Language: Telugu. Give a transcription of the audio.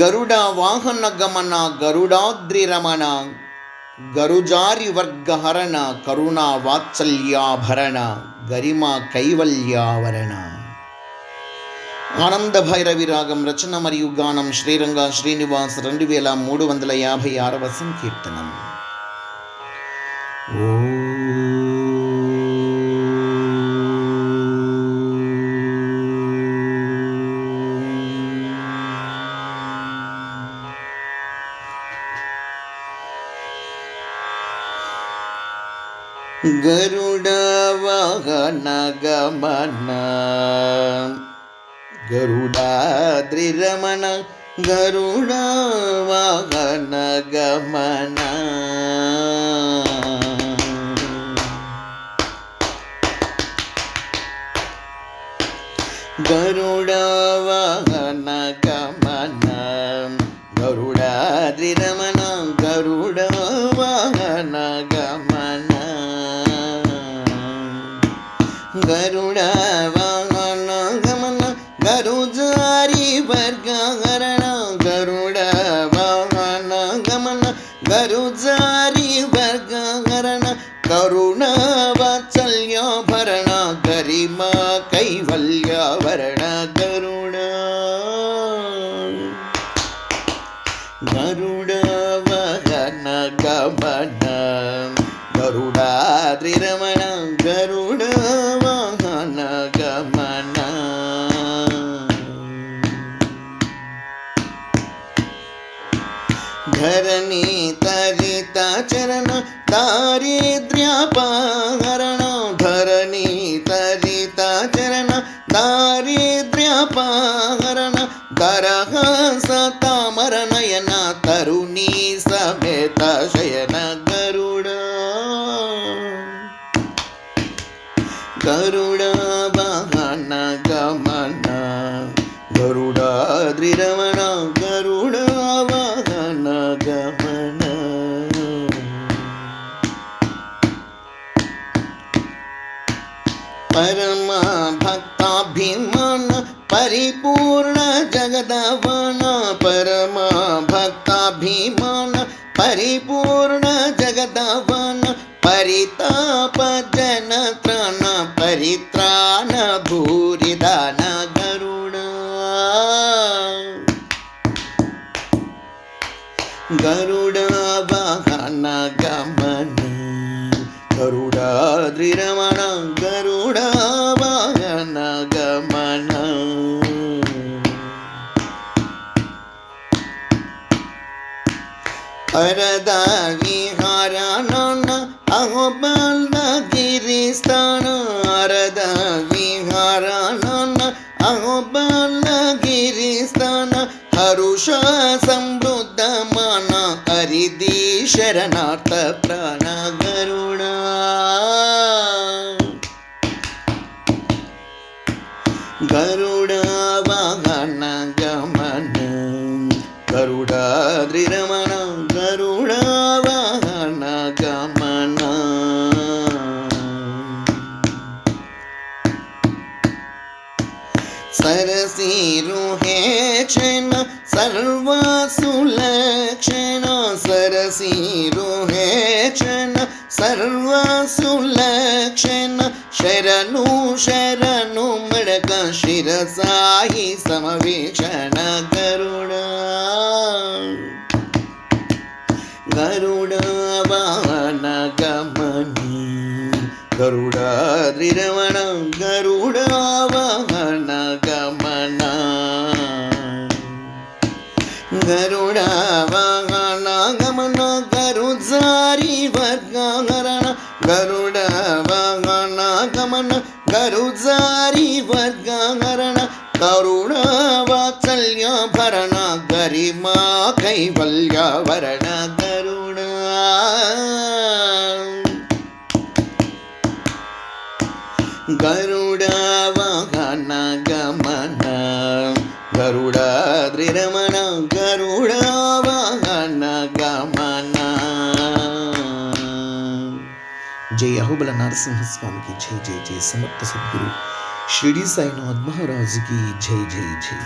గరుడ వాహన గమన గరుడాద్రి రమణ గరుజారి వర్గహరణ కరుణా వాత్సల్యాభరణ గరిమ కైవల్యావరణ ఆనంద భైరవి రాగం రచన మరియు గానం శ్రీరంగ శ్రీనివాస్ రెండు వేల మూడు వందల యాభై ఆరవ సంకీర్తనం గరుడ गरुडवहनगमन गरुडाद्रिरमण गरुडवहनगमन गरुडवहनगमन गरुडाद्रिरमण गरुडवहनग கருணாவான கமன கருஜாரி வர்கரண கருணாவான கமன கருஜாரி வர்கரண கருணாவாச்சல்யோபரண கரிமா கைவல்யாவரண கருணா. கருணாவகன கமன கருடாதிரம ధరణి తరిత చరణ దారిద్ర్యపహరణ. ధరణి తరిత చరణ దారిద్ర్యపహరణ. దరహ సతమరనయన తరుణీ సమేత శయన గరుడ. గరుడ వాహన గమన. గరుడాద్రిరమణ పరమ భక్తాభిమాన పరిపూర్ణ జగదవన పరమ భక్తాభిమాన పరిపూర్ణ జగదవన పరితాప జనత్రణ పరిత్రాణ భూరిదాన గరుడ గరుడ వాహన గమన గరుడాద్రిరమణ పరద విహారాన అహోబల గిరిస్థాన అరద విహారాన అహోబల గిరిస్థాన హరుష సమృద్ధ మాన హరిది శరణార్థ ప్రాణ గరుణ గరుడ వాహన గమన గరుడాద్రిరమణ సరసీరుహే క్షణ సర్వసులక్షణ సరసీరుహే క్షణ సర్వసులక్షణ శరణు శరణు మడక శిరసాయి సమవేక్షణ గరుడ గరుడ ಗರುಡವಾಗಣ ಗರುಜಾರಿ ವರ್ಗರಣ ಗರುಡವಾಗಣ ಗಮನ ಗರುಜಾರಿ ವರ್ಗರಣ ಕರುಣಾವಾತ್ಸಲ್ಯಾಭರಣ ಗರಿಮಾ ಕೈವಲ್ಯಾಭರಣ ಗರುಣ ಗರುಡವಾಗಣ ಗಮನ గరుడాద్రిరమణ గరుడావాహన గమన. జై అహుబల నరసింహస్వామికి జై జై జై. సమర్థ సద్గురు షిరిడి సాయినాథ్ మహారాజుకి జై జై జై.